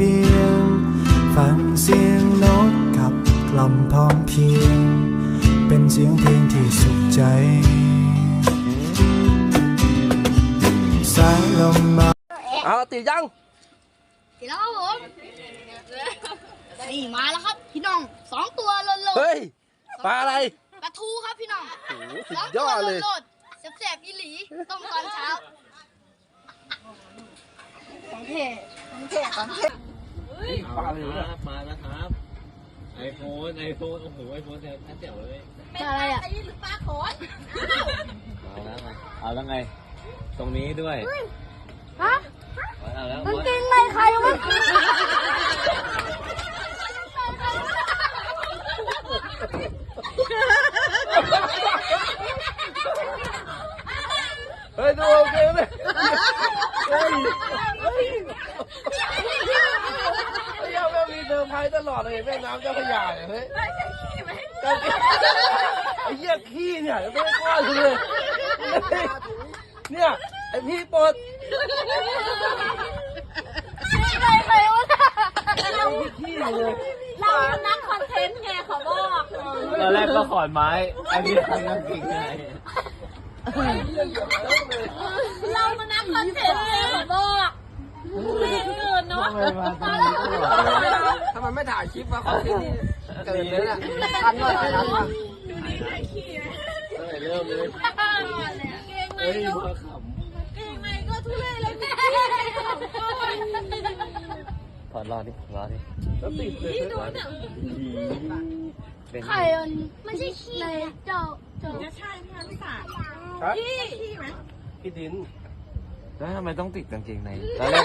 เบียง ฟังเสียงนกกับกล่อมพร้อมเพียง เป็นเสียงเพลงที่สุขใจ สายลมมาเอาตียังตีแล้วครับผมนี่มาแล้วครับพี่น้องสองตัวโลนโลเฮ้ยปลาอะไรปลาทูครับพี่น้องโอ้หสุดยอดเลยแสบๆอีหลีต้มตอนเช้าของเทของเทของเท ฮ้ยปลาเลยนะปลานะครับไอโฟนไอโฟนโอ้โหไอโฟนแจ๋วเลยเป็นอะไรอะหรือปลาโขนเอาแล้วไงเอาแล้วไง ตรงนี้ด้วยฮะมันกินไม่ใครมันเฮ้ยดูโอเคเลยเฮ้ย ให้ตลอดเลยแม่น้ำเจ้าพยาเฮ้ยไม่ใช่ขี้ไหมไอ้เหี้ยขี้เนี่ยไม่กล้าเลยเนี่ยไอ้พี่ปดไปไปว่าเราขี้เลยเรานักคอนเทนต์ไงขอบอกตอนแรกก็ขอนไม้อันนี้ทำจริงไงเรามานักคอนเทนต์ไงขอบอกเล่นเกินเนาะ ทำไมไม่ถ่ายคลิปวะคอนเทนต์นี่เกิดเลยน่ะทันหน่อยทันหน่อยเริ่มเลยเกงในก็เกงในก็ทุเรศเลยแม่ถอดรอดิรอดิแล้วติดเลยไข่มันไม่ใช่ขี้เจ้าเจ้าใช่ไหมพี่สาขี้ขี้ไหมพี่ดินแล้วทำไมต้องติดกางเกงในตอนแรก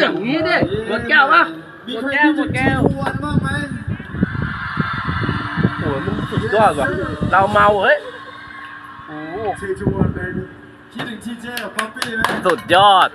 อย่างนี้ดิหมดแก้วปะหมดแก้วหมดแก้วโอ้ยมันสุดยอดว่ะเราเมาเฮ้ยโอ้เชชวนเลยคิดถึงทีเจกับป๊อปปี้ไหมสุดยอด